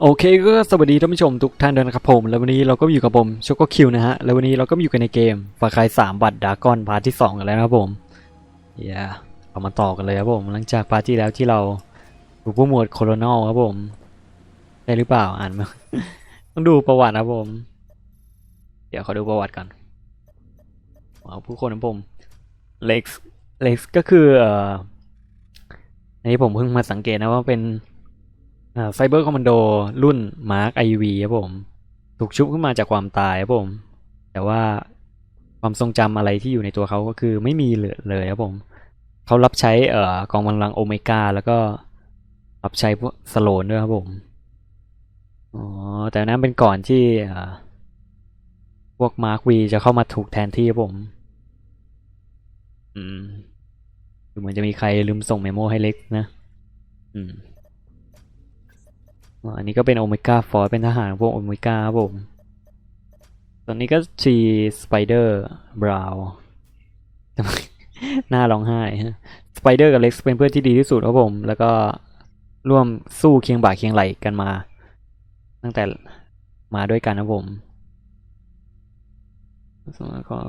โอเคก็สวัสดีท่านผู้ชมทุกท่านด้วยนะครับผม แล้ววันนี้เราก็อยู่กับผมช็อกโกคิวนะฮะ แล้ววันนี้เราก็อยู่กันในเกมฟาคายสามบัตรดากอนพาร์ทที่สองกันแล้วนะครับผมเย้เรามาต่อกันเลยครับผม หลังจากพาร์ทที่แล้วที่เราดูผู้หมวดโคโรนอลครับผมได้หรือเปล่าอ่านมาต้องดูประวัตินะครับผม เดี๋ยวขอดูประวัติก่อนเอาผู้คนนะผมเล็กซ์เล็กซ์ก็คือเอ่ออันนี้ผมเพิ่งมาสังเกตนะว่าเป็น ไซเบอร์คอมมานโดรุ่นมาร์คไอวีครับผม ถูกชุบขึ้นมาจากความตายครับผม แต่ว่าความทรงจำอะไรที่อยู่ในตัวเขาก็คือไม่มีเลยเลยครับผมเขารับใช้เอ่อกองกำลังโอเมก้าแล้วก็รับใช้พวกสโลนด้วยครับผมอ๋อแต่นั้นเป็นก่อนที่พวกมาร์ควีจะเข้ามาถูกแทนที่ครับผม อืมเหมือนจะมีใครลืมส่งเมโมให้เล็กนะ อืม อันนี้ก็เป็นโอเมก้าฟอร์เป็นทหารพวกโอเมก้าครับผมตอนนี้ก็ชีสไปเดอร์บราวหน้าร้องไห้สไปเดอร์กับเล็กเป็นเพื่อนที่ดีที่สุดครับผม แล้วก็ร่วมสู้เคียงบ่าเคียงไหลกันมา ตั้งแต่มาด้วยกันนะผมสมัยก่อน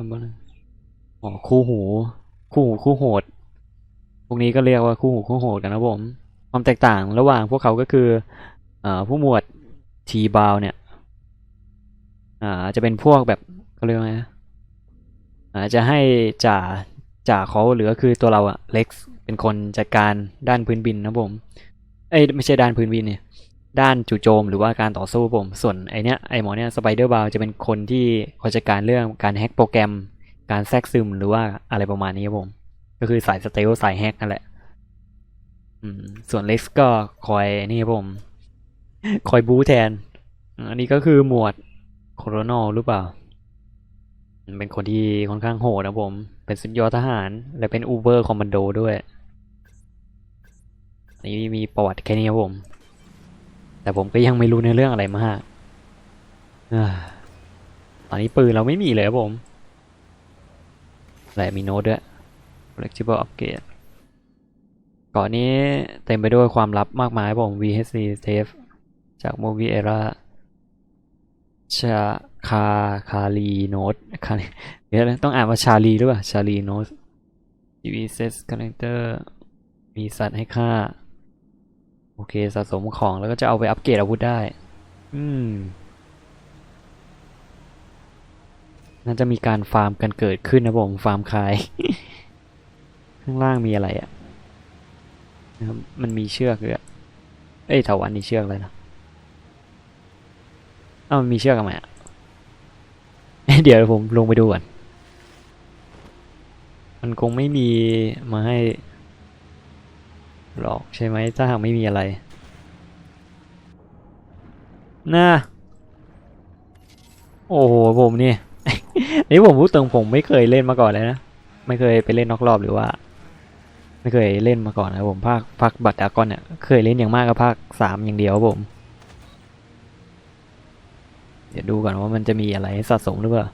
อ๋อคู่หู คู่หูคู่โหด พวกนี้ก็เรียกว่าคู่หูคู่โหดกันนะผม ความแตกต่างระหว่างพวกเขาก็คือ ผู้หมวดทีบาวเนี่ยอ่าจะเป็นพวกแบบเขาเรียกว่าไงนะอาจะให้จ่าจ่าเขาหรือก็คือตัวเราอะเล็กเป็นคนจัดการด้านพื้นบินนะผมเอ้ไม่ใช่ด้านพื้นบินเนี่ยด้านจู่โจมหรือว่าการต่อสู้ผม ส่วนไอเนี้ยไอหมอเนี้ยสไปเดอร์บาวจะเป็นคนที่คอยจัดการเรื่องการแฮ็กโปรแกรม การแทรกซึมหรือว่าอะไรประมาณนี้ครับผม ก็คือสายสเตลสายแฮกนั่นแหละอืมส่วนเล็กก็คอยนี่ครับผม คอยบู๊แทน อันนี้ก็คือหมวดโคโรนอลหรือเปล่า เป็นคนที่ค่อนข้างโหดนะผม เป็นสุดยอดทหาร และเป็นอูเบอร์คอมมานโดด้วยนนี้มีประวัติแค่นี้ครับผม แต่ผมก็ยังไม่รู้ในเรื่องอะไรมากตอนนี้ปืนเราไม่มีเลยครับผม และมีโน้ตด้วย flexible upgrade ก่อนนี้เต็มไปด้วยความลับมากมายครับผม VHC tape จาก Movie Era ชาคาคาลีโนตคาเดี๋ยวต้องอ่านว่าชาลีหรือเปล่าชาลีโนต TV set connector มีสัตว์ให้ฆ่า โอเคสะสมของแล้วก็จะเอาไปอัปเกรดอาวุธได้ อืม น่าจะมีการฟาร์มกันเกิดขึ้นนะผม ฟาร์มคาย ข้างล่างมีอะไรอะนะครับมันมีเชือกเลยอะเอ้ยถาวันนี่เชือกเลยนะ เอ้ามันมีเชือกทำไมอะ เดี๋ยวผมลงไปดูก่อน มันคงไม่มีมาให้หรอกใช่ไหมถ้าหากไม่มีอะไรน่าโอ้โหผมนี่นี่ผมพูดตรงผมไม่เคยเล่นมาก่อนเลยนะ ไม่เคยไปเล่นนอกรอบหรือว่า ไม่เคยเล่นมาก่อนนะผมภาคภาคบัตรดากอนเนี่ยเคยเล่นอย่างมากก็ภาคสามอย่างเดียวผม ดี๋ยวดูก่อนว่ามันจะมีอะไรให้สะสมหรือเปล่า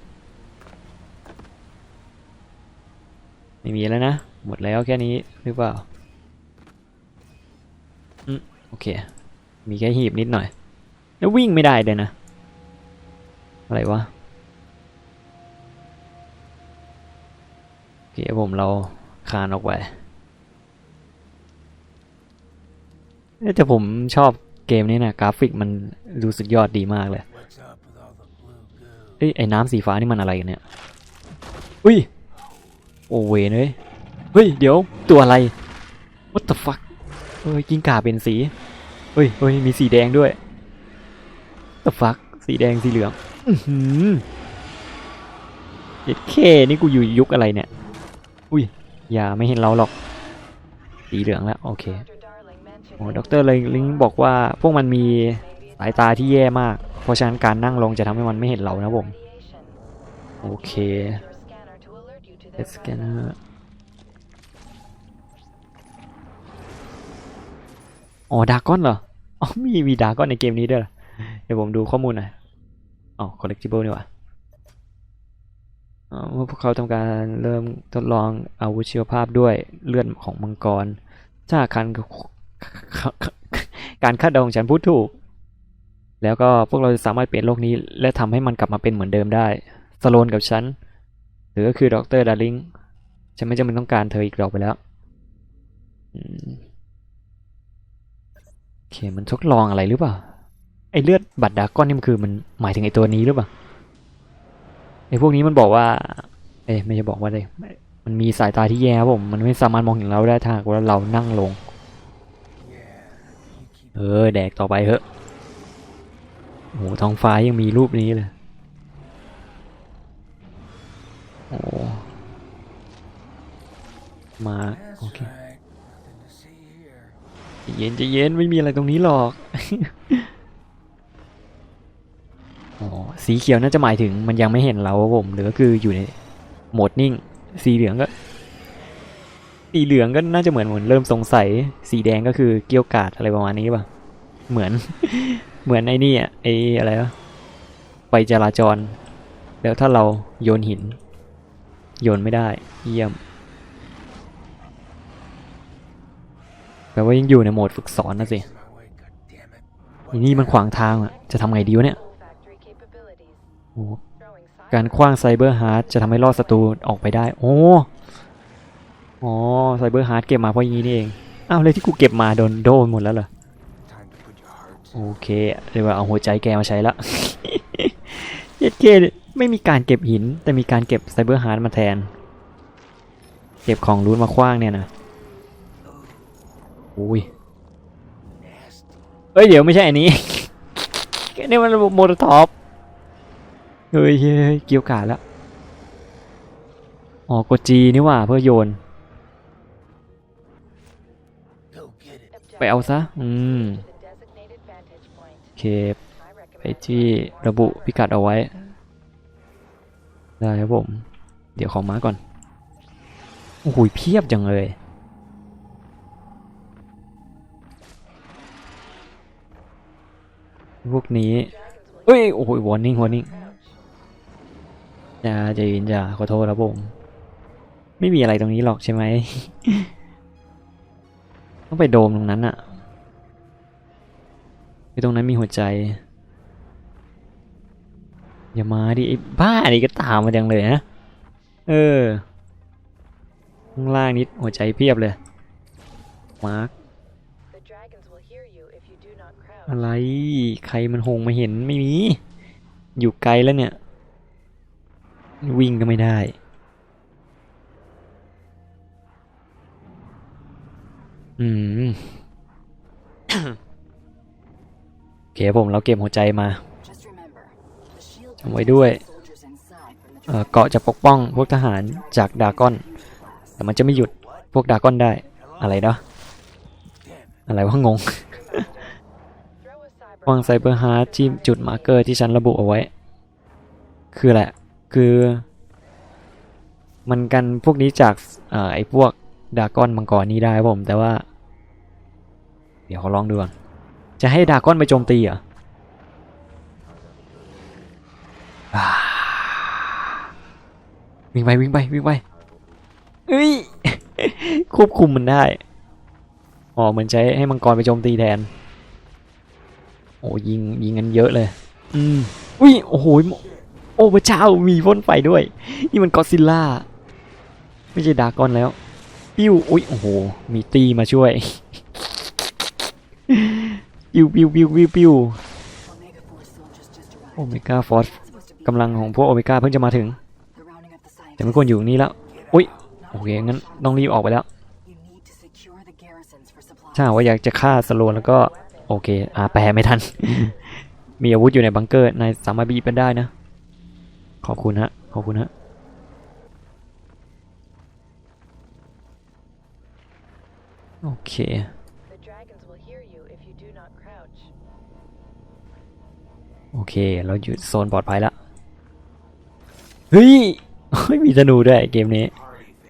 ไม่มีแล้วนะ หมดแล้วแค่นี้หรือเปล่า อืมโอเค มีแค่หีบนิดหน่อย แล้ววิ่งไม่ได้เลยนะ อะไรวะ โอเคผมเราคานออกไปเอ้ยแต่ผมชอบเกมนี้นะกราฟิกมันดูสุดยอดดีมากเลย เอ้ยไอ้น้ำสีฟ้านี่มันอะไรกันเนี่ย อุ้ย โอเวนเฮ้ยเฮ้ย เดี๋ยวตัวอะไร what the fuck เฮ้ยกิ้งก่าเป็นสี เฮ้ยเฮ้ยมีสีแดงด้วย the fuck สีแดงสีเหลือง อือหือเจ็ดเคนี่กูอยู่ยุคอะไรเนี่ย อุ้ย อย่าไม่เห็นเราหรอก สีเหลืองแล้วโอเค โอ้ดรเลยลิงบอกว่าพวกมันมีสายตาที่แย่มาก เพราะฉะนั้นการนั่งลงจะทำให้มันไม่เห็นเรานะผม โอเคเอสแกนเนอร์อ๋อดากอนเหรอ อ๋อ มีมีดากอนในเกมนี้ด้วยเดี๋ยวผมดูข้อมูลหน่อย อ๋อ collectible นี่ว่าอ๋อเมื่อพวกเขาทำการเริ่มทดลองอาวุธชีวภาพด้วยเลือดของมังกร ถ้าการการคาดเดาของฉันพูดถูก แล้วก็พวกเราจะสามารถเปลี่ยนโลกนี้ และทำให้มันกลับมาเป็นเหมือนเดิมได้สโลนกับฉัน หรือก็คือดรดาริงฉันไม่จำเป็นต้องการเธออีกหรอกไปแล้วโอเคมันทดลองอะไรหรือเปล่าไอเลือดบัตรดาก้อนนี่มันคือมันหมายถึงไอตัวนี้หรือเปล่าไอพวกนี้มันบอกว่า เอ้ยไม่ใช่บอกว่าเลยมันมีสายตาที่แย่ผม มันไม่สามารถมองเห็นเราได้ถ้าหากว่าเรานั่งลง เออ แดกต่อไปเถอะ โอ้โหท้องฟ้ายังมีรูปนี้เลยโอ้มาโอเคเย็นใจเย็นไม่มีอะไรตรงนี้หรอกอ๋อสีเขียวน่าจะหมายถึงมันยังไม่เห็นเราผมหรือก็คืออยู่ในโหมดนิ่ง สีเหลืองก็ สีเหลืองก็น่าจะเหมือนเหมือนเริ่มสงสัย สีแดงก็คือเกี้ยวกาดอะไรประมาณนี้ป่ะ เหมือน เหมือนไอ้นี่อะไอ้อะไรวะไฟจราจร แล้วถ้าเราโยนหิน โยนไม่ได้ เยี่ยม แปลว่ายังอยู่ในโหมดฝึกสอนนะสิอีนี่มันขวางทางอะ จะทำไงดีวะเนี่ยโอ้การคว้างไซเบอร์ฮาร์ดจะทำให้ล่อศัตรูออกไปได้ โอ้อ๋อไซเบอร์ฮาร์ดเก็บมาเพราะอย่างนี้นี่เอง อ้าวเลยที่กูเก็บมาโดนโดนหมดแล้วเหรอ โอเคเรียกว่าเอาหัวใจแกมาใช้ละเย็ดเคไม่มีการเก็บหิน แต่มีการเก็บไซเบอร์ฮาร์ดมาแทน เก็บของรูนมาคว้างเนี่ยนะอุ้ยเอ้ยเดี๋ยวไม่ใช่อันนี้นี่มันโมโตท็อปเฮ้ยเกี่ยวกาดแล้วอ๋อกดจีนี่ว่าเพื่อโยน ไปเอาซะ อืม to the designated vantage point. โอ เคไปที่ระบุพิกัดเอาไว้ ได้ครับผม เดี๋ยวขอมาก่อน โอ้โหเพียบจังเลย พวกนี้เอ้ย โอ้โหวอร์นิ่งวอร์นิ่งอย่าใจเย็นอย่าขอโทษครับผม ไม่มีอะไรตรงนี้หรอกใช่ไหม ต้องไปโดมตรงนั้นอะ ไปตรงนั้นมีหัวใจ อย่ามาดิไอ้บ้านี่ก็ตามมาจังเลยนะ เออ ข้างล่างนิดหัวใจเพียบเลย มาร์คอะไร ใครมันหงมาเห็นไม่มี อยู่ไกลแล้วเนี่ย วิ่งก็ไม่ได้อืม เคผมเราเก็บหัวใจมา Just remember, the shield จำไว้ด้วย protects the soldiers inside from the เอ่อเกาะจะปกป้องพวกทหารจากดรากอน แต่มันจะไม่หยุดพวกดรากอนได้อะไรเนาะอะไรวะงง Throw a cyber วางไซเบอร์ฮาร์ดที่จุดมาร์เกอร์ที่ฉันระบุเอาไว้ คืออะไรคือ มันกันพวกนี้จากเอ่อไอ้พวกดรากอนมังกรนี้ได้ครับผม แต่ว่า เดี๋ยวขอลองดูก่อน จะให้ดากอนไปโจมตีเหรอวิ่งไปวิ่งไปวิ่งไปเอ้ยควบคุมมันได้ อ๋อเหมือนใช้ให้มังกรไปโจมตีแทน โอ้ยิงยิงกันเยอะเลย อืมอุ้ยโอ้โหโอ้พระเจ้ามีพ่นไฟด้วย นี่มันกอซิลล่า ไม่ใช่ดากอนแล้ว ปิ้วอุ้ยโอ้โห มีตีมาช่วย ปิ้วปิ้วปิ้วปิ้วปิ้วโอเมก้าฟอสกำลังของพวกโอเมก้าเพิ่งจะมาถึง They're rounding up the แต่ไม่ควรอยู่ตรงนี้แล้วอุ้ยโอเคงั้นต้องรีบออกไปแล้วถ้าหากว่าอยากจะฆ่าสโลนแล้วก็โอเคอ่าแปลไม่ทัน มีอาวุธอยู่ในบังเกอร์นายสามารถบีบมันได้นะ ขอบคุณฮะขอบคุณฮะโอเค โอเค เราอยู่โซนปลอดภัยแล้วเฮ้ยเฮ้ยมีธนูด้วยเกมนี้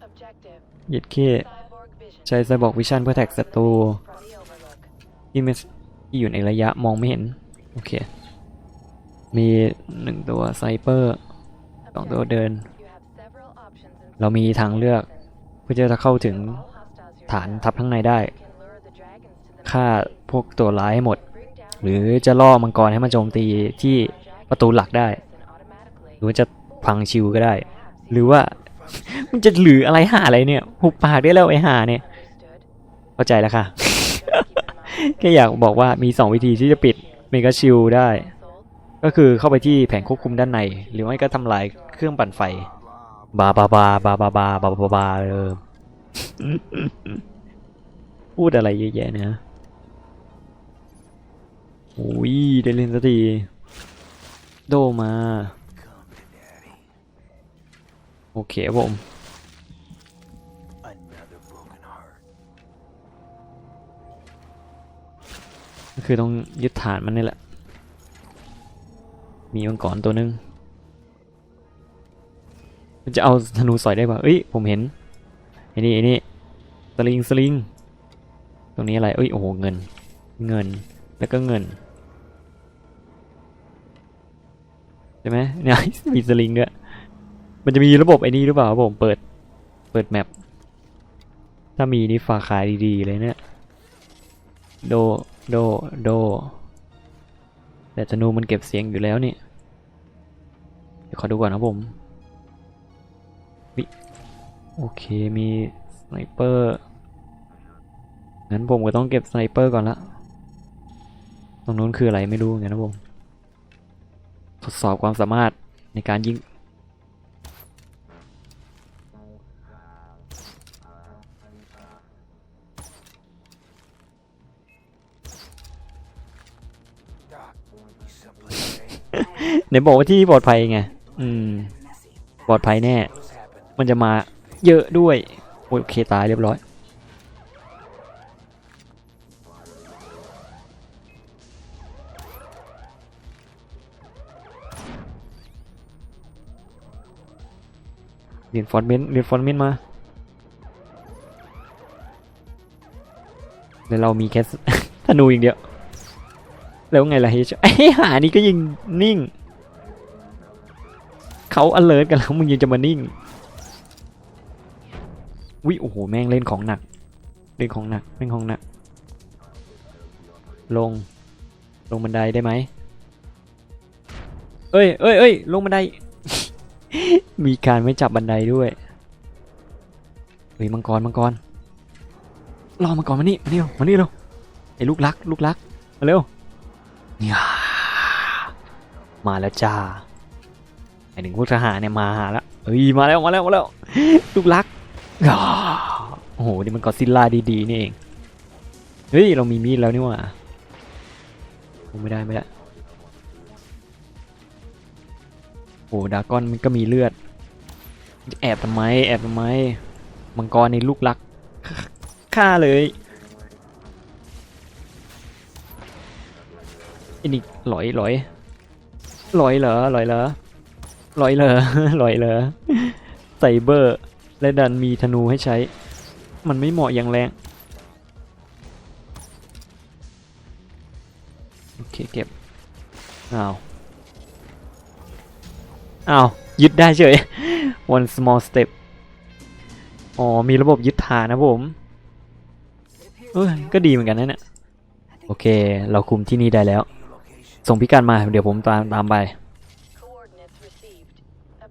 Objective เย็ดเค cyborg vision ใช้ไซบอร์กวิชั่นเพื่อแท็กศัตรู from the overlook. ที่ไม่ที่อยู่ในระยะมองไม่เห็น โอเค มีหนึ่งตัวไซเปอร์สองตัวเดิน You have several options in เรามีทางเลือกเพื่อจะเข้าถึง all hostiles ฐาน yourself. ทัพข้างในได้ You can lure the dragons to the ฆ่าพวกตัวร้ายให้หมด bring down หรือจะล่อมังกรให้มาโจมตีที่ประตูหลักได้ หรือว่าจะพังชิวก็ได้ หรือว่ามันจะหรืออะไรหาอะไรเนี่ยหุบปากได้แล้วไอ้หาเนี่ยเข้าใจแล้วค่ะแค่อยากบอกว่ามี 2 วิธีที่จะปิดเมกาชิลได้ ก็คือเข้าไปที่แผงควบคุมด้านใน หรือไม่ก็ทำลายเครื่องปั่นไฟ บาบาบาบาบาบาบาบาบาเออพูดอะไรเยอะแยะเนะ อุ้ยได้เล่นสักทีโดมา โอเคผมก็คือต้องยึดฐานมันนี่แหละ มีมังกรตัวหนึง มันจะเอาธนูสอยได้ป่ะเอ้ย ผมเห็นไอ้นี่ไอ้นี่สลิงสลิง ตรงนี้อะไร เอ้ย โอ้โห เงิน เงิน แล้วก็เงินใช่ไหมเนี่ยมีสลิงด้วยมันจะมีระบบไอ้นี่หรือเปล่าผมเปิดเปิดแมปถ้ามีนี่ฝากขายดีๆเลยเนี่ยโดโดโด แต่ธนูมันเก็บเสียงอยู่แล้วนี่เดี๋ยวขอดูก่อนนะผมวิโอเคมีสไนเปอร์งั้นผมก็ต้องเก็บสไนเปอร์ก่อนละ รงนู้นคืออะไรไม่รู้เหมือนะผมทดสอบความสามารถในการยิง Doc, you someplace safe? ไหนบอกว่าที่ปลอดภัยไง อืม ปลอดภัยแน่ มันจะมาเยอะด้วย โอเคตายเรียบร้อย เรียนฟอนเมนเรียนฟอนเมนมาแล้วเรามีแค่ธนูอย่างเดียว แล้วไงล่ะเฮชไอ้หานี่ก็ยิงนิ่ง เขา alert กันแล้วมึงยังจะมานิ่งวิโอ้โหแม่งเล่นของหนัก เล่นของหนักเล่นของหนัก ลง ลงบันไดได้ไหมเอ้ยเอ้ยเอ้ยลงบันได มีการไม่จับบันไดด้วยเฮ้ยมังกรมังกรรอมังกรมานี่มานี่เร็วมานี่เร็วไอ้ลูกรักลูกรักมาเร็วเนี่ยมาแล้วจ้าไอหนึ่งพวกทหารเนี่ยมาหาแล้วเฮ้ยมาแล้วมาแล้วมาแล้วลูกรักโอ้โหนี่มันก็ซิลล่าดีๆนี่เองเฮ้ยเรามีมีดแล้วนี่ว่าไม่ได้ไม่ได้ โอ้ดากอนมันก็มีเลือด แอบทำไม แอบทำไม มังกรในลูกรักฆ่าเลยอ้นี่ลอยลอยลอยเหรอลอยเหรอลอยเลยลอยเลยไซเบอร์ และดันมีธนูให้ใช้ มันไม่เหมาะอย่างแรงโอเคเก็บอ้าว อ้าวยึดได้เฉย one small step อ๋อ มีระบบยึดฐานนะผมเอ้ก็ดีเหมือนกันนะเนี่ยโอเค เราคุมที่นี่ได้แล้ว ส่งพิกัดมา เดี๋ยวผมตามตามไป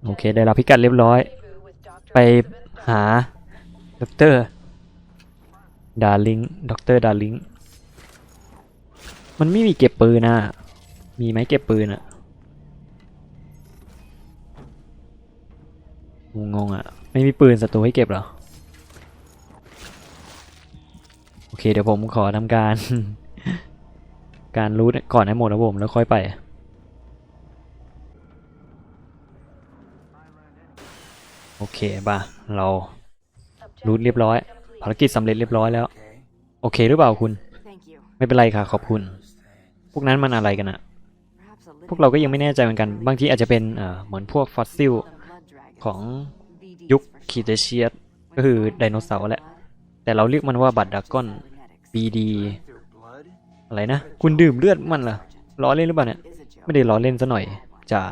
โอเค ได้รับพิกัดเรียบร้อย ไปหาด็อกเตอร์ดาร์ลิงด็อกเตอร์ดาร์ลิงมันไม่มีเก็บปืนนะ มีไหมเก็บปืนอะ งงๆอะไม่มีปืนศัตรูให้เก็บเหรอ โอเคเดี๋ยวผมขอทำการ การรูทก่อนให้หมดนะผมแล้วค่อยไปโอเคป่ะ เรารูทเรียบร้อย ภารกิจสำเร็จเรียบร้อยแล้ว โอเคหรือเปล่าคุณ ไม่เป็นไรค่ะขอบคุณ พวกนั้นมันอะไรกันอะพวกเราก็ยังไม่แน่ใจเหมือนกัน บางทีอาจจะเป็นเหมือนพวกฟอสซิล ของยุคคีเตเชียสก็คือไดโนเสาร์แหละ แต่เราเรียกมันว่าบัตรดากอน Cybernetics. BD Their blood? อะไรนะ คุณดื่มเลือดมันเหรอล้อเล่นหรือเปล่าเนี่ย ไม่ได้ล้อเล่นซะหน่อยจ้า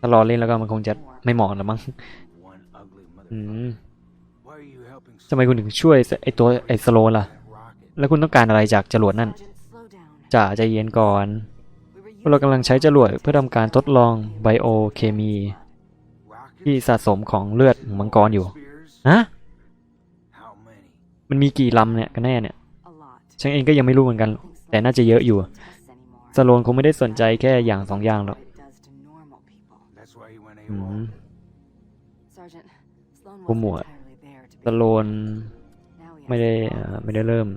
ถ้าล้อเล่นแล้วก็มันคงจะไม่เหมาะแล้วมั้งอืมทำไมคุณถึงช่วยไอตัวไอสโลล่ะ แล้วคุณต้องการอะไรจากจรวดนั่นจ่าใจเย็นก่อน เรากำลังใช้จรวดเพื่อทำการทดลองไบโอเคมี ที่สะสมของเลือดมังกรอยู่ฮะมันมีกี่ลำเนี่ยกันแน่เนี่ยฉันเองก็ยังไม่รู้เหมือนกัน แต่น่าจะเยอะอยู่สโลนคงไม่ได้สนใจแค่อย่างสองอย่างหรอกผู้หมวดสโลนไม่ได้ไม่ได้เริ่ม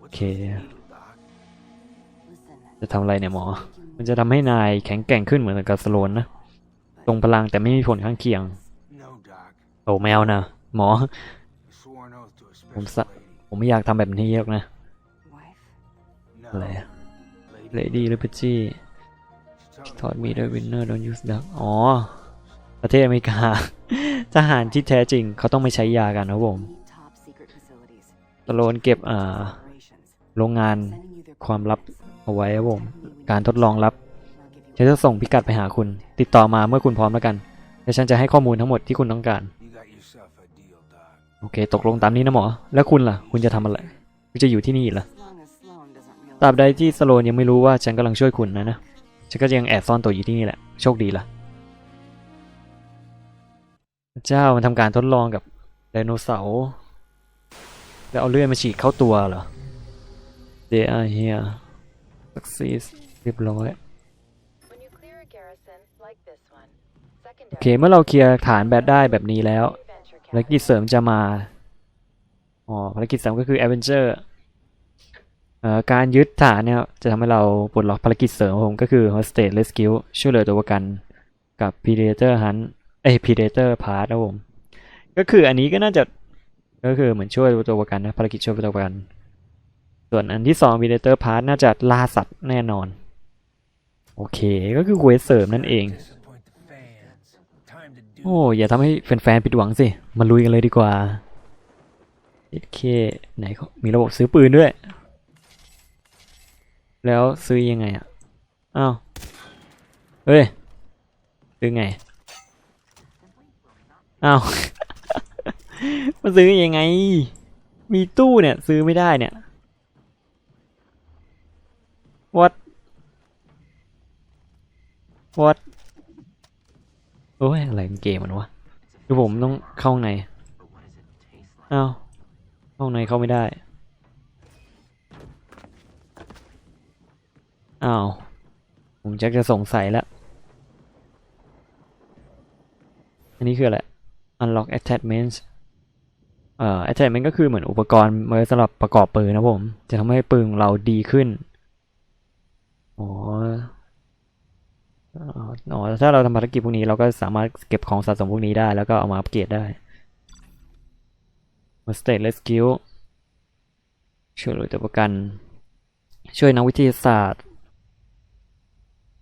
โอเค จะทำอะไรเนี่ยหมอ มันจะทำให้นายแข็งแกร่งขึ้นเหมือนกับสโลนนะทรงพลังแต่ไม่มีผลข้างเคียง โอ้แมวนะหมอ I swore an oath to a I'm special sa- lady. ผมไม่อยากทำแบบนี้หรอกนะ อะไรเลดี้หรือเปจี้ทอดมีด้วยวินเนอร์ don't use duck อ๋อ ประเทศอเมริกา ทหารที่แท้จริงเขาต้องไม่ใช้ยากันนะผม Need top secret facilities. สโลนเก็บอ่าโรงงานความลับ เอาไว้ครับผมการทดลองลับฉันจะส่งพิกัดไปหาคุณ ติดต่อมาเมื่อคุณพร้อมแล้วกันและฉันจะให้ข้อมูลทั้งหมดที่คุณต้องการ โอเค ตกลงตามนี้นะหมอ แล้วคุณล่ะ คุณจะทำอะไร คุณจะอยู่ที่นี่เหรอตราบใดที่สโลนยังไม่รู้ว่าฉันกำลังช่วยคุณนะนะ ฉันก็ยังแอบซ่อนตัวอยู่ที่นี่แหละ โชคดีล่ะ เจ้ามันทำการทดลองกับไดโนเสาร์แล้วเอาเลื่อดมาฉีดเข้าตัวเหรอ They are here success เรียบร้อย When you clear a garrison, like this one, โอเค secondary เมื่อเราเคลียร์ฐานแบบได้แบบนี้แล้ว venture ภารกิจ capital. เสริมจะมา อ๋อภารกิจเสริมก็คือ a v e n g e r เอ่อการยึดฐานเนี่ยจะทำให้เราปลดล็อกภารกิจเสริมของผมก็คือ Hostage Rescue ช่วยเหลือตัวประกันกับ Predator Hunt เอ้ย Predator Part นะผม ก็คืออันนี้ก็น่าจะก็คือเหมือนช่วยตัวประกันนะภารกิจช่วยตัวประกัน ส่วนอันที่สอง Predator Part น่าจะล่าสัตว์แน่นอน โอเคก็คือเควสเสริมนั่นเอง โอ้อย่าทำให้แฟนๆผิดหวังสิ มาลุยกันเลยดีกว่าโอเคไหนเขามีระบบซื้อปืนด้วย แล้วซื้อยังไงอะอ้าวเฮ้ย ซื้อไงอ้าวมาซื้อยังไง มีตู้เนี่ย ซื้อไม่ได้เนี่ย what what โอ้ยอะไรเป็นเกมมันวะคือผมต้องเข้าข้างในอ้าวเข้าข้างในเข้าไม่ได้อ้าวผมจักจะสงสัยแล้ว อันนี้คืออะไร unlock attachments เอ่อ attachment ก็คือเหมือนอุปกรณ์ไว้สำหรับประกอบปืนนะผม จะทำให้ปืนของเราดีขึ้น อ๋ออ๋อถ้าเราทำภารกิจพวกนี้เราก็สามารถเก็บของสะสมพวกนี้ได้แล้วก็เอามาอัปเกรดได้มา state rescue ช่วยเหลือตัวประกัน ช่วยนักวิทยาศาสตร์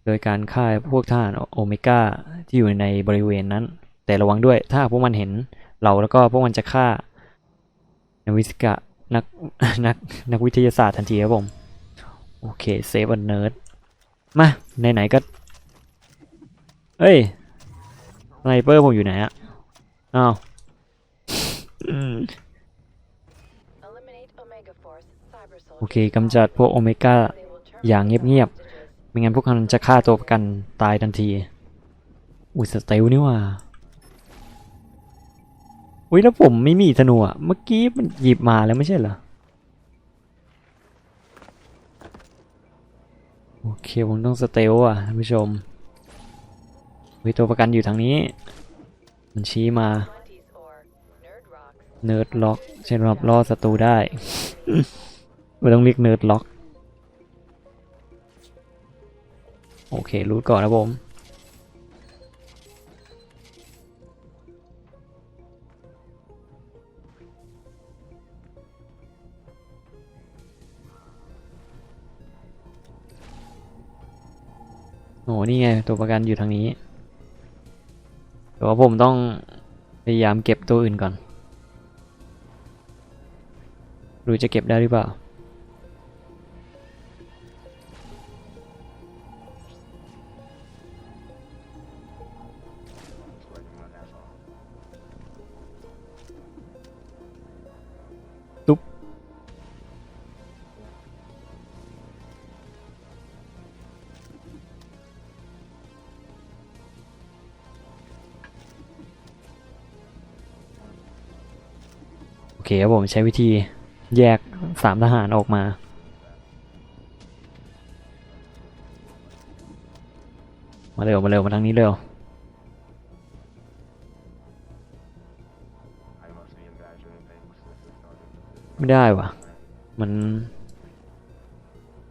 โดยการฆ่าพวกทหารโอเมก้าที่อยู่ในบริเวณนั้น แต่ระวังด้วยถ้าพวกมันเห็นเราแล้วก็พวกมันจะฆ่านักวิศกะนักนักนักวิทยาศาสตร์ทันทีครับผม โอเคเซฟอันเนิร์ด มา ไหนๆก็เฮ้ยสไนเปอร์ผมอยู่ไหนอะอ้าวอืม Eliminate Omega Force cyber โอเค soldiers. กำจัดพวกโอเมก้า They will terminate อย่างเงียบ hostages. ไม่งั้นพวกมันจะฆ่าตัวประกันตายทันที อุ้ยสเตลนี่หว่า อุ้ยแล้วผมไม่มีธนูอะเมื่อกี้มันหยิบมาแล้วไม่ใช่เหรอ โอเคผมต้องสเตลอะท่านผู้ชมมีตัวประกันอยู่ทางนี้ มันชี้มา เนิร์ดล็อกเช่นรับล่อศัตรูได้ไม่ต้องเรียกเนิร์ดล็อก โอเค รู้ก่อนนะผม โอ้นี่ไง ตัวประกันอยู่ทางนี้ แต่ว่าผมต้องพยายามเก็บตัวอื่นก่อน รู้จะเก็บได้หรือเปล่า ครับผมใช้วิธีแยกสามทหารออกมา มาเร็วมาเร็วมาทางนี้เร็วไม่ได้ว่ะมัน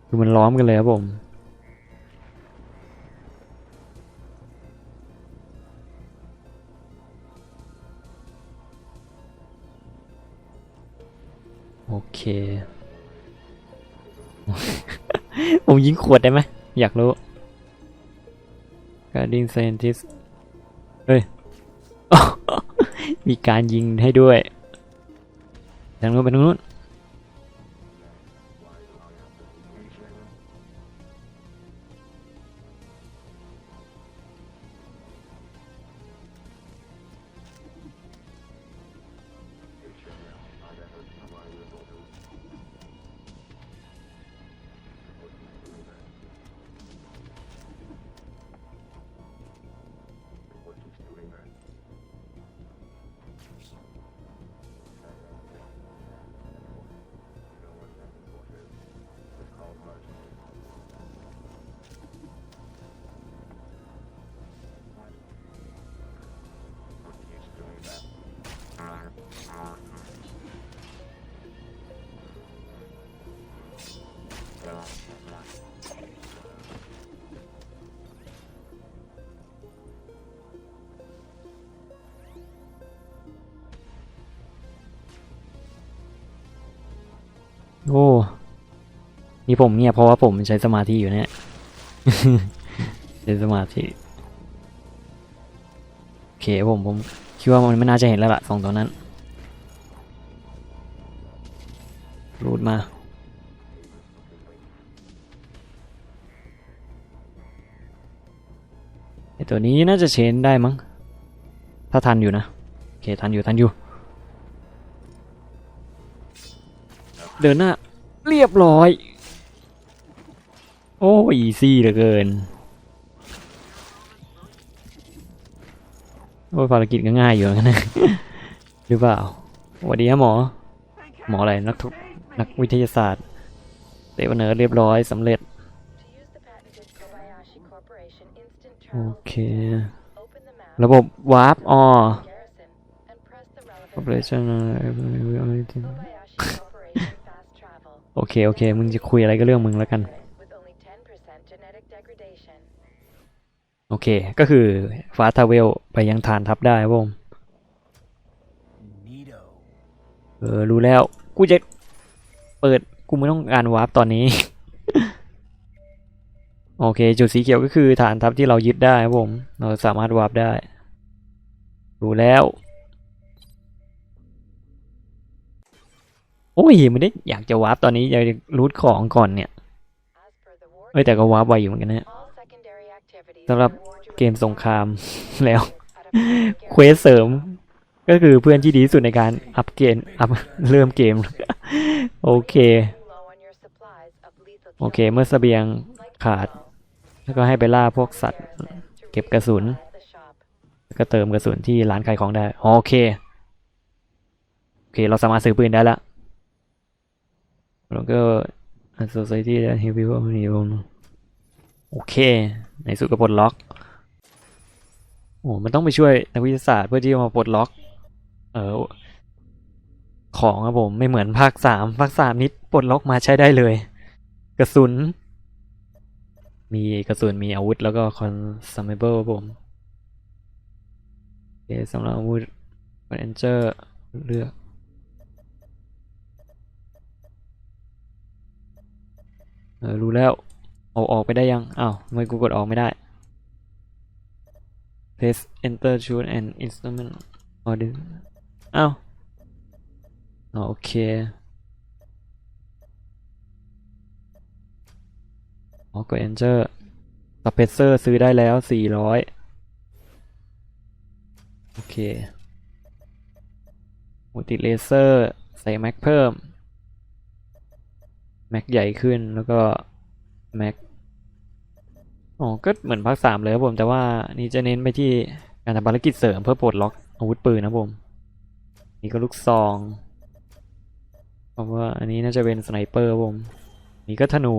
คือมันล้อมกันเลยครับผม โอเค ผมยิงขวดได้ไหม อยากรู้ Guarding Scientist เฮ้ย มีการยิงให้ด้วยทางนู้นไปทางนู้น โอ้นี่ผมเงียบเพราะว่าผมใช้สมาธิอยู่เนี่ยใช้สมาธิโอเคผมผมคิดว่ามันไม่น่าจะเห็นแล้วล่ะสองตัวนั้นรูดมาไอตัวนี้น่าจะเชนได้มั้งถ้าทันอยู่นะโอเคทันอยู่ทันอยู่ เดินหน้า รียบร้อย โอ้อีซี่เหลือเกิน โอ้ยภารกิจก็ง่ายอยู่เหมือนกันนะ หรือเปล่าสวัสดีครับหมอ หมออะไรนักทุนักวิทยาศาสตร์เตะวันเนอเรียบร้อยสำเร็จ To use the patented Kobayashi Corporation instant โอ travel เค open the map ระบบวาร์ปอ๋อ garrison and press the relevant operation Kobayashi Corporation fast travel โอเค โอเค มึงจะคุยอะไรก็เรื่องมึงแล้วกัน with only 10% genetic degradation. โอเค ก็คือฟ้าทาเวลไปยังฐานทัพได้ครับผม Neato. เออ รู้แล้ว กูจะเปิด กูไม่ต้องการวาร์ปตอนนี้ โอเค จุดสีเขียวก็คือฐานทัพที่เรายึดได้ครับผม เราสามารถวาร์ปได้ รู้แล้ว โอ้ยไม่ได้อยากจะวาร์ปตอนนี้อยากจะรูทของก่อนเนี่ยเอ้ยแต่ก็วาร์ปไวอยู่เหมือนกันนะสำหรับเกมสงครามแล้วเควสเสริม ก็คือเพื่อนที่ดีสุดในการอัพเกมอัพเริ่มเกม โอเค โอเค เมื่อเสบียงขาด แล้วก็ให้ไปล่าพวกสัตว์ เก็บกระสุนแล้วก็เติมกระสุนที่ร้านขายของได้ โอเค โอเค เราสามารถซื้อปืนได้ละ แล้วก็ Society และ h e v y มีโอเค ในสุดก็ปลดล็อก โอ้มันต้องไปช่วยนักวิทยาศาสตร์เพื่อที่จะมาปลดล็อก เออของครับผมไม่เหมือนภาคสามภาคสามนิดปลดล็อกมาใช้ได้เลย กระสุน มีกระสุนมีอาวุธแล้วก็ consumable ครับผมโอเคสำหรับอาวุธกด enter เลือก เออรู้แล้วเอาออกไปได้ยังอ้าวทำไมกูกดออกไม่ได้ press enter choose an instrument or this อ้าวโอเคอ๋อกด enter suppressor ซื้อได้แล้ว 400 โอเคมูติเลเซอร์ ใส่แม็กเพิ่ม แม็กใหญ่ขึ้นแล้วก็แม็กอ๋อก็เหมือนภาคสามเลยครับผมแต่ว่านี่จะเน้นไปที่การทำภารกิจเสริมเพื่อปลดล็อกอาวุธปืนนะบผม นี่ก็ลูกซองเพราะว่าอันนี้น่าจะเป็นสไนเปอร์บผม นี่ก็ธนู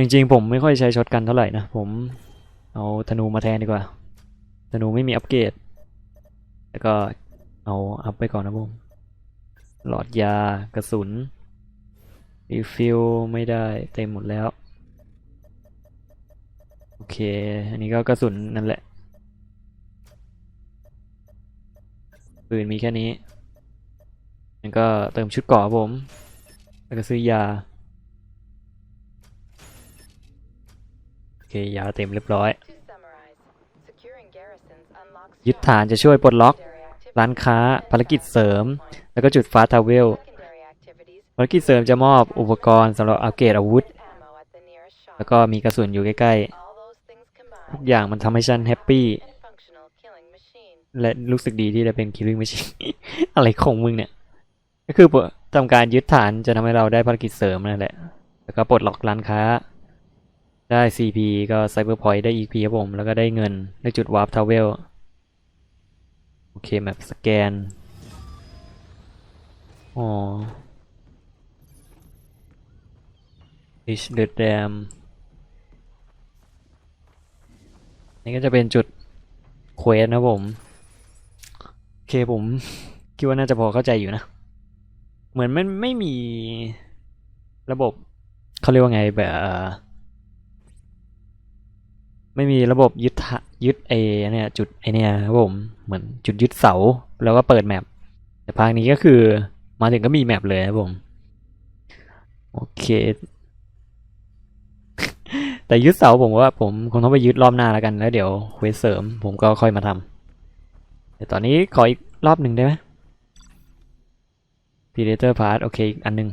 จริงๆผมไม่ค่อยใช้ช็อตกันเท่าไหร่นะผมเอาธนูมาแทนดีกว่าธนูไม่มีอัปเกรดแล้วก็เอาอัพไปก่อนนะผม หลอดยากระสุนรีฟิลไม่ได้เต็มหมดแล้ว โอเค อันนี้ก็กระสุนนั่นแหละ ปืนมีแค่นี้แล้วก็เติมชุดเกราะครับผม แล้วก็ซื้อยา โอเค ยาเต็มเรียบร้อย To summarize, securing garrisons unlocks ยึดฐานจะช่วยปลดล็อก secondary activities ร้านค้าภารกิจเสริม แล้วก็จุดฟ้าทาวเวล Secondary activities ภารกิจเสริมจะมอบอุปกรณ์สำหรับอัปเกรดอาวุธ ammo at the nearest shop. แล้วก็มีกระสุนอยู่ใกล้ All those things ๆทุก combined, อย่างมันทำให้ฉันแฮปปี้ and functional killing machine. และรู้สึกดีที่ได้เป็น killing machine อะไรของมึงเนี่ย ก็คือทำการยึดฐานจะทำให้เราได้ภารกิจเสริมนั่นแหละ แล้วก็ปลดล็อกร้านค้า ได้ CP ก็ Cyber Point ได้ EP ครับผม แล้วก็ได้เงิน ได้จุด Warp Travel โอเคแมปสแกน อ๋อ Reach the Dam นี่ก็จะเป็นจุดเควสนะผม โอเคผม คิดว่าน่าจะพอเข้าใจอยู่นะ เหมือนมันไม่มีระบบเขาเรียกว่าไงแบบ ไม่มีระบบยึดยึดไอเนี่ยจุดไอเนี่ยครับผมเหมือนจุดยึดเสาแล้วก็เปิดแมปแต่ภาคนี้ก็คือมาถึงก็มีแมปเลยครับผมโอเค แต่ยึดเสาผมว่าผมคงต้องไปยึดรอบหน้าแล้วกันแล้วเดี๋ยวเวสเสริม ผมก็ค่อยมาทำเดี๋ยวตอนนี้ขออีกรอบหนึ่งได้ไหม Predator Part โอเคอีกอันหนึ่ง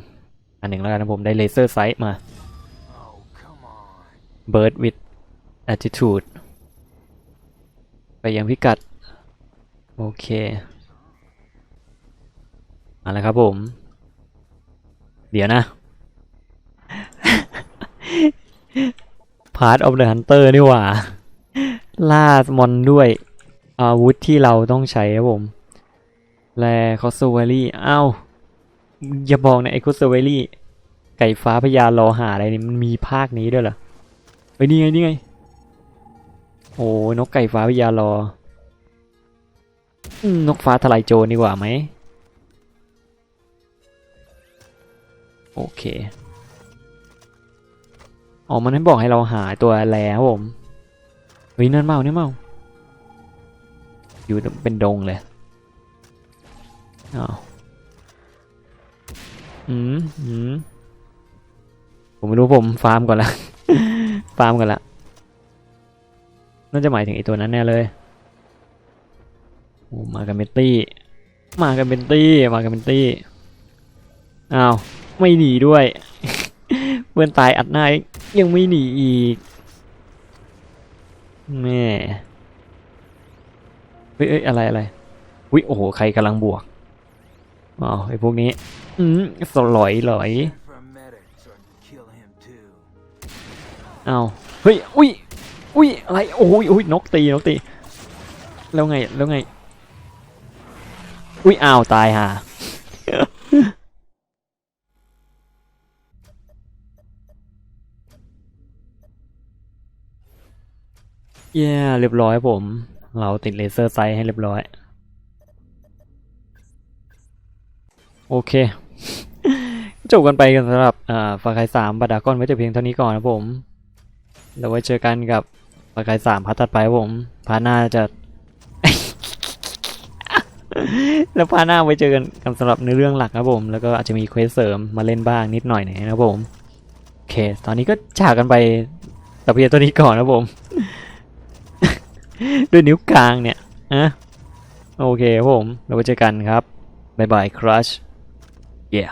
อันหนึ่งแล้วกันนะผมได้ Laser Sight มา Bird with Attitude ไปยังพิกัด โอเคมาแล้วครับผม เดี๋ยวนะ Part of the Hunter นี่หว่า ล่ามอนด้วยอาวุธที่เราต้องใช้ครับผม แลคอสเวอรี่อ้าวอย่าบอกนะไอ้คอสเวอรี่ ไก่ฟ้าพญารอหาอะไรนี่มันมีภาคนี้ด้วยเหรอไปนี่ไงนี่ไง โอ้นกไก่ฟ้าพญารออืมนกฟ้าทลายโจรดีกว่าไหม โอเค อ๋อ มันให้บอกให้เราหาตัวแล้วผมเฮ้ยนั่นเมาเนี่ยเมาอยู่เป็นดงเลยอ้าวอืมอืมผมไม่รู้ผมฟาร์มก่อนละ ฟาร์มก่อนละ น่าจะหมายถึงไอตัวนั้นแน่เลยโอ้มากันเป็นตี้ มากันเป็นตี้ มากันเป็นตี้อ้าวไม่หนีด้วยเพื่อนตายอัดหน้าอีกยังไม่หนีอีกแม่เฮ้ยเอ้ยอะไรอะไรวิโอ้โหใครกำลังบวกอ๋อไอพวกนี้อืมสลอยหลอย Send for a medic so I can kill him too. เอาเฮ้ยอุ้ย อุ้ยอะไรโอ้ยอุ้ยนกตีนกตี แล้วไงแล้วไง อุ้ยอ้าวตายห่าเย้เรียบร้อยผม เราติดเลเซอร์ไซต์ให้เรียบร้อย โอเค จบกันไปกันสำหรับอ่าฟาคายสามบัตดากอนไว้แต่เพียงเท่านี้ก่อนนะผม แล้วไว้เจอกันกับ ฟาคายสามพาร์ทถัดไปผมพาร์ทหน้าจะ แล้วพาร์ทหน้าไว้เจอกันกันสำหรับในเรื่องหลักครับผม แล้วก็อาจจะมีเควสเสริมมาเล่นบ้างนิดหน่อยนะครับผมโอเค ตอนนี้ก็จากกันไปแต่เพียงเท่านี้ก่อนนะผม ด้วยนิ้วกลางเนี่ยอะโอเคครับผม เราไว้เจอกันครับ บ๊ายบายครัช yeah